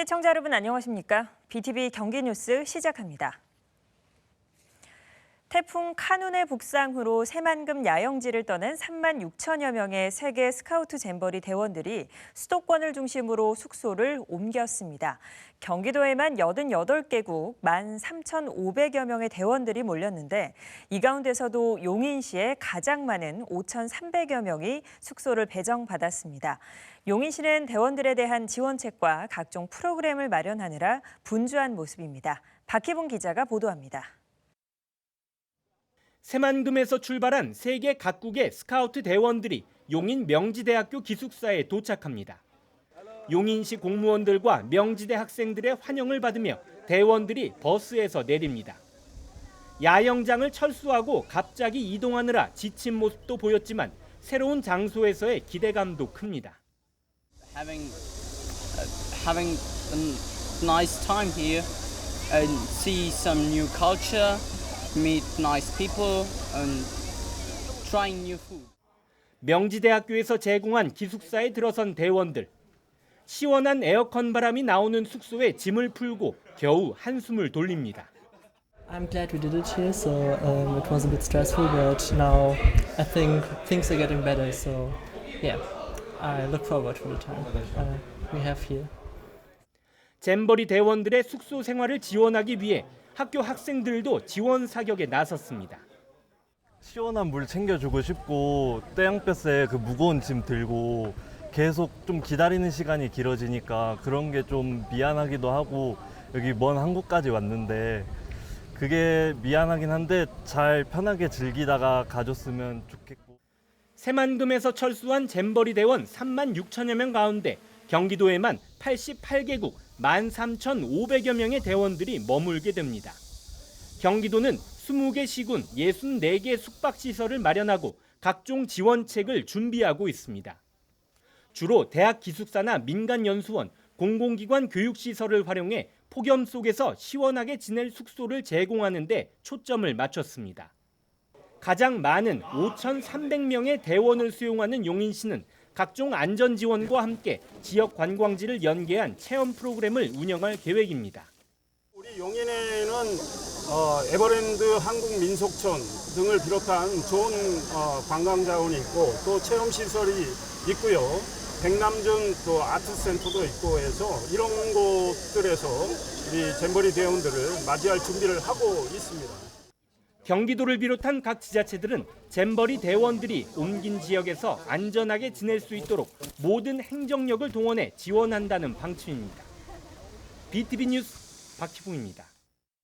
시청자 여러분 안녕하십니까? BTV 경기 뉴스 시작합니다. 태풍 카눈의 북상으로 새만금 야영지를 떠난 3만 6천여 명의 세계 스카우트 잼버리 대원들이 수도권을 중심으로 숙소를 옮겼습니다. 경기도에만 88개국 1만 3,500여 명의 대원들이 몰렸는데 이 가운데서도 용인시에 가장 많은 5,300여 명이 숙소를 배정받았습니다. 용인시는 대원들에 대한 지원책과 각종 프로그램을 마련하느라 분주한 모습입니다. 박희봉 기자가 보도합니다. 새만금에서 출발한 세계 각국의 스카우트 대원들이 용인 명지대학교 기숙사에 도착합니다. 용인시 공무원들과 명지대 학생들의 환영을 받으며 대원들이 버스에서 내립니다. 야영장을 철수하고 갑자기 이동하느라 지친 모습도 보였지만 새로운 장소에서의 기대감도 큽니다. having uh, having a nice time here and see some new culture, meet nice people, and trying new food. 명지대학교에서 제공한 기숙사에 들어선 대원들. 시원한 에어컨 바람이 나오는 숙소에 짐을 풀고 겨우 한숨을 돌립니다. I'm glad we did it here. So um, it was a bit stressful, but now I think things are getting better. So yeah, I look forward to the time uh, we have here. 잼버리 대원들의 숙소 생활을 지원하기 위해 학교 학생들도 지원 사격에 나섰습니다. 시원한 물 챙겨주고 싶고 떼양볕에 그 무거운 짐 들고 계속 좀 기다리는 시간이 길어지니까 그런 게 좀 미안하기도 하고 여기 먼 한국까지 왔는데 그게 미안하긴 한데 잘 편하게 즐기다가 가줬으면 좋겠고 새만금에서 철수한 잼버리 대원 3만 6천여 명 가운데 경기도에만 88개국 13,500여 명의 대원들이 머물게 됩니다. 경기도는 20개 시군 64개 숙박시설을 마련하고 각종 지원책을 준비하고 있습니다. 주로 대학 기숙사나 민간 연수원, 공공기관 교육시설을 활용해 폭염 속에서 시원하게 지낼 숙소를 제공하는 데 초점을 맞췄습니다. 가장 많은 5,300명의 대원을 수용하는 용인시는 각종 안전 지원과 함께 지역 관광지를 연계한 체험 프로그램을 운영할 계획입니다. 우리 용인에는 어, 에버랜드 한국민속촌 등을 비롯한 좋은 어, 관광 자원이 있고 또 체험 시설이 있고요. 백남정 또 아트센터도 있고 해서 이런 곳들에서 우리 잼버리 대원들을 맞이할 준비를 하고 있습니다. 경기도를 비롯한 각 지자체들은 잼버리 대원들이 옮긴 지역에서 안전하게 지낼 수 있도록 모든 행정력을 동원해 지원한다는 방침입니다. BTV 뉴스 박희봉입니다.